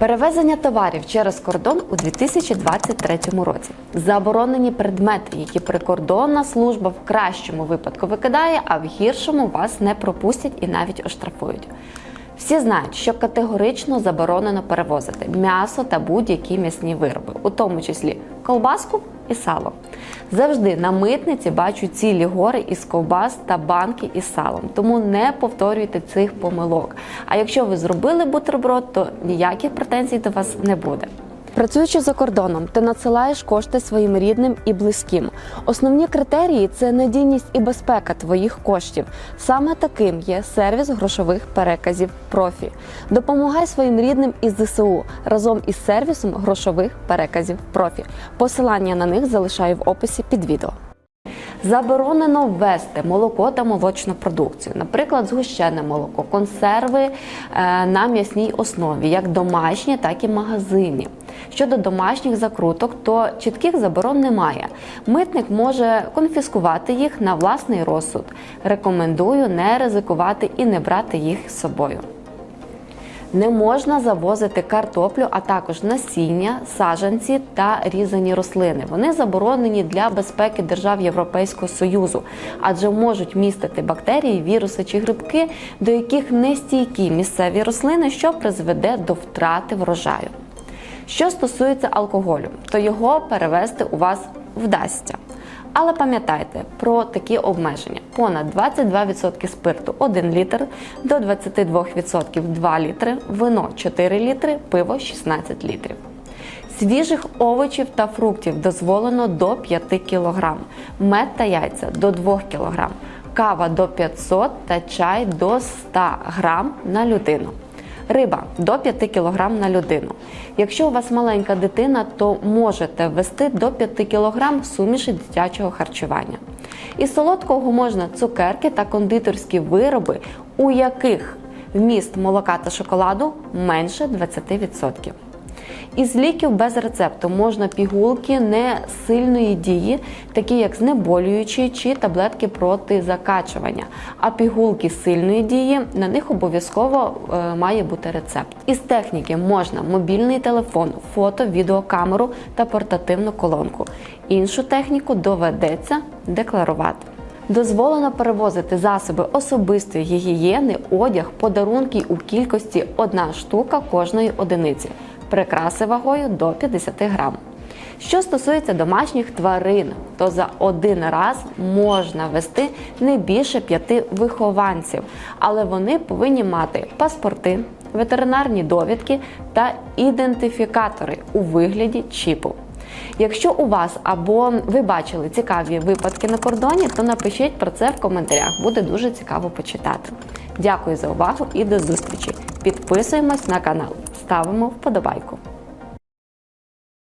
Перевезення товарів через кордон у 2023 році. Заборонені предмети, які прикордонна служба в кращому випадку викидає, а в гіршому вас не пропустять і навіть оштрафують. Всі знають, що категорично заборонено перевозити м'ясо та будь-які м'ясні вироби, у тому числі колбаску і сало. Завжди на митниці бачу цілі гори із ковбас та банки із салом, тому не повторюйте цих помилок. А якщо ви зробили бутерброд, то ніяких претензій до вас не буде. Працюючи за кордоном, ти надсилаєш кошти своїм рідним і близьким. Основні критерії це надійність і безпека твоїх коштів. Саме таким є сервіс грошових переказів профі. Допомагай своїм рідним із ЗСУ разом із сервісом грошових переказів профі. Посилання на них залишаю в описі під відео. Заборонено ввести молоко та молочну продукцію, наприклад, згущене молоко, консерви е, на м'ясній основі, як домашні, так і магазинні. Щодо домашніх закруток, то чітких заборон немає. Митник може конфіскувати їх на власний розсуд. Рекомендую не ризикувати і не брати їх з собою. Не можна завозити картоплю, а також насіння, саджанці та різані рослини. Вони заборонені для безпеки держав Європейського союзу, адже можуть містити бактерії, віруси чи грибки, до яких не стійкі місцеві рослини, що призведе до втрати врожаю. Що стосується алкоголю, то його перевести у вас вдасться. Але пам'ятайте про такі обмеження: понад 22% спирту 1 літр, до 22% 2 літри, вино 4 літри, пиво 16 літрів. Свіжих овочів та фруктів дозволено до 5 кг, мед та яйця до 2 кг, кава до 500 та чай до 100 г на людину. Риба до 5 кг на людину. Якщо у вас маленька дитина, то можете ввести до 5 кг суміші дитячого харчування. Із солодкого можна цукерки та кондитерські вироби, у яких вміст молока та шоколаду менше 20%. Із ліків без рецепту можна пігулки не сильної дії, такі як знеболюючі чи таблетки проти закачування. А пігулки сильної дії на них обов'язково е, має бути рецепт. Із техніки можна мобільний телефон, фото, відеокамеру та портативну колонку. Іншу техніку доведеться декларувати. Дозволено перевозити засоби особистої гігієни, одяг, подарунки у кількості одна штука кожної одиниці, прикраси вагою до 50 грам. Що стосується домашніх тварин, то за один раз можна вести не більше п'яти вихованців, але вони повинні мати паспорти, ветеринарні довідки та ідентифікатори у вигляді чіпу. Якщо у вас або ви бачили цікаві випадки на кордоні, то напишіть про це в коментарях. Буде дуже цікаво почитати. Дякую за увагу і до зустрічі. Підписуємось на канал, ставимо вподобайку.